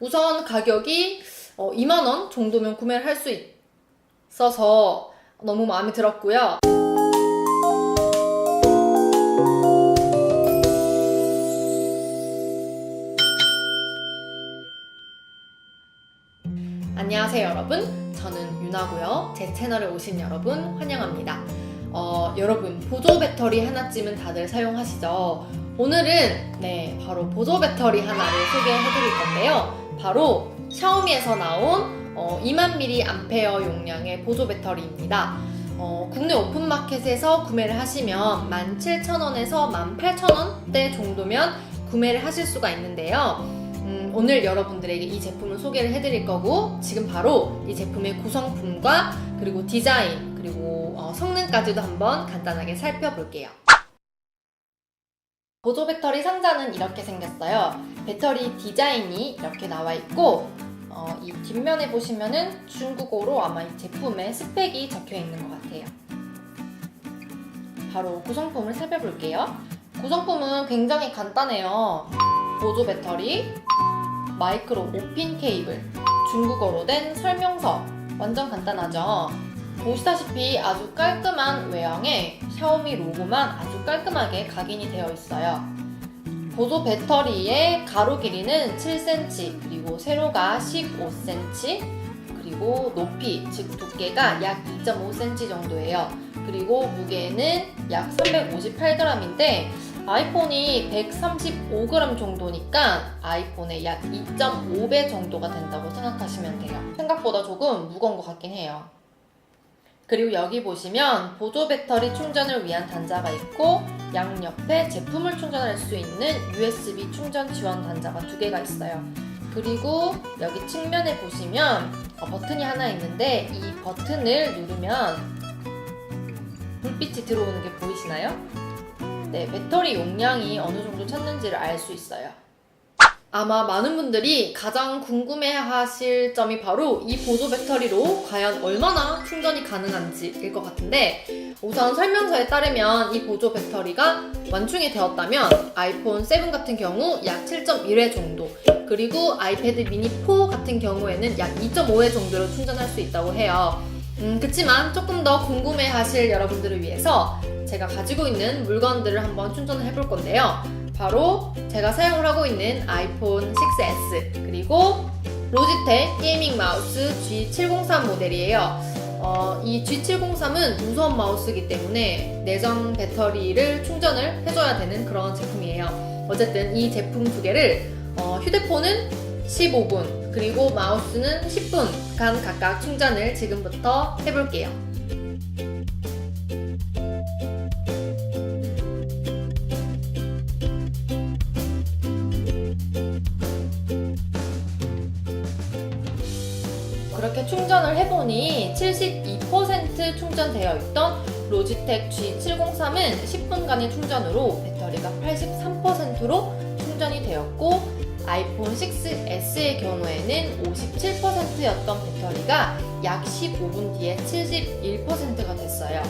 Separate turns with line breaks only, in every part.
우선 가격이 어, 2만원 정도면 구매를 할 수 있어서 너무 마음에 들었고요. 안녕하세요 여러분. 저는 유나고요. 제 채널에 오신 여러분 환영합니다. 어, 여러분 보조 배터리 하나쯤은 다들 사용하시죠? 오늘은 네 바로 보조 배터리 하나를 소개해 드릴 건데요 바로 샤오미에서 나온 어, 2만 mAh 용량의 보조 배터리입니다 어, 국내 오픈마켓에서 구매를 하시면 17,000원에서 18,000원대 정도면 구매를 하실 수가 있는데요 음, 오늘 여러분들에게 이 제품을 소개를 해드릴 거고 지금 바로 이 제품의 구성품과 그리고 디자인 그리고 어, 성능까지도 한번 간단하게 살펴볼게요. 보조 배터리 상자는 이렇게 생겼어요. 배터리 디자인이 이렇게 나와 있고 어, 이 뒷면에 보시면은 중국어로 아마 이 제품의 스펙이 적혀 있는 것 같아요. 바로 구성품을 살펴볼게요. 구성품은 굉장히 간단해요. 보조 배터리, 마이크로 5핀 케이블, 중국어로 된 설명서. 완전 간단하죠? 보시다시피 아주 깔끔한 외형에 샤오미 로고만 아주 깔끔하게 각인이 되어 있어요. 보조 배터리의 가로 길이는 7cm, 그리고 세로가 15cm, 그리고 높이, 즉 두께가 약 2.5cm 정도예요. 그리고 무게는 약 358g인데 아이폰이 135g 정도니까 아이폰의 약 2.5배 정도가 된다고 생각하시면 돼요. 생각보다 조금 무거운 것 같긴 해요. 그리고 여기 보시면 보조 배터리 충전을 위한 단자가 있고 양 옆에 제품을 충전할 수 있는 USB 충전 지원 단자가 두 개가 있어요. 그리고 여기 측면에 보시면 어, 버튼이 하나 있는데 이 버튼을 누르면 불빛이 들어오는 게 보이시나요? 네, 배터리 용량이 어느 정도 찼는지를 알 수 있어요. 아마 많은 분들이 가장 궁금해 하실 점이 바로 이 보조 배터리로 과연 얼마나 충전이 가능한지일 것 같은데 우선 설명서에 따르면 이 보조 배터리가 완충이 되었다면 아이폰 7 같은 경우 약 7.1회 정도 그리고 아이패드 미니 4 같은 경우에는 약 2.5회 정도로 충전할 수 있다고 해요. 음, 그치만 조금 더 궁금해 하실 여러분들을 위해서 제가 가지고 있는 물건들을 한번 충전을 해볼 건데요. 바로 제가 사용을 하고 있는 아이폰 6s 그리고 로지텍 게이밍 마우스 G703 모델이에요. 어, 이 G703은 무선 마우스이기 때문에 내장 배터리를 충전을 해줘야 되는 그런 제품이에요. 어쨌든 이 제품 두 개를 어, 휴대폰은 15분 그리고 마우스는 10분간 각각 충전을 지금부터 해볼게요. 충전을 해보니 72% 충전되어 있던 로지텍 G703은 10분간의 충전으로 배터리가 83%로 충전이 되었고 아이폰 6s의 경우에는 57%였던 배터리가 약 15분 뒤에 71%가 됐어요.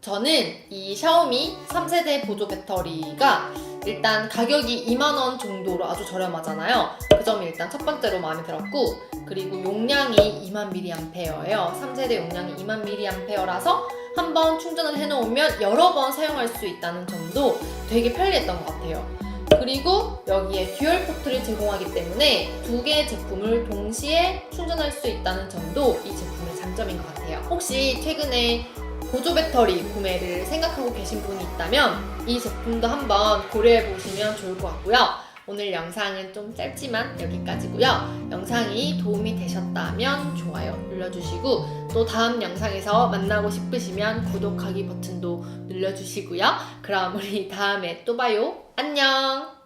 저는 이 샤오미 3세대 보조 배터리가 일단 가격이 2만원 정도로 아주 저렴하잖아요. 그 점이 일단 첫 번째로 마음에 들었고, 그리고 용량이 2만 mAh예요. 3세대 용량이 2만 mAh라서 한 번 충전을 해놓으면 여러 번 사용할 수 있다는 점도 되게 편리했던 것 같아요. 그리고 여기에 듀얼 포트를 제공하기 때문에 두 개의 제품을 동시에 충전할 수 있다는 점도 이 제품의 장점인 것 같아요. 혹시 최근에 보조 배터리 구매를 생각하고 계신 분이 있다면 이 제품도 한번 고려해 보시면 좋을 것 같고요. 오늘 영상은 좀 짧지만 여기까지고요. 영상이 도움이 되셨다면 좋아요 눌러주시고 또 다음 영상에서 만나고 싶으시면 구독하기 버튼도 눌러주시고요. 그럼 우리 다음에 또 봐요. 안녕!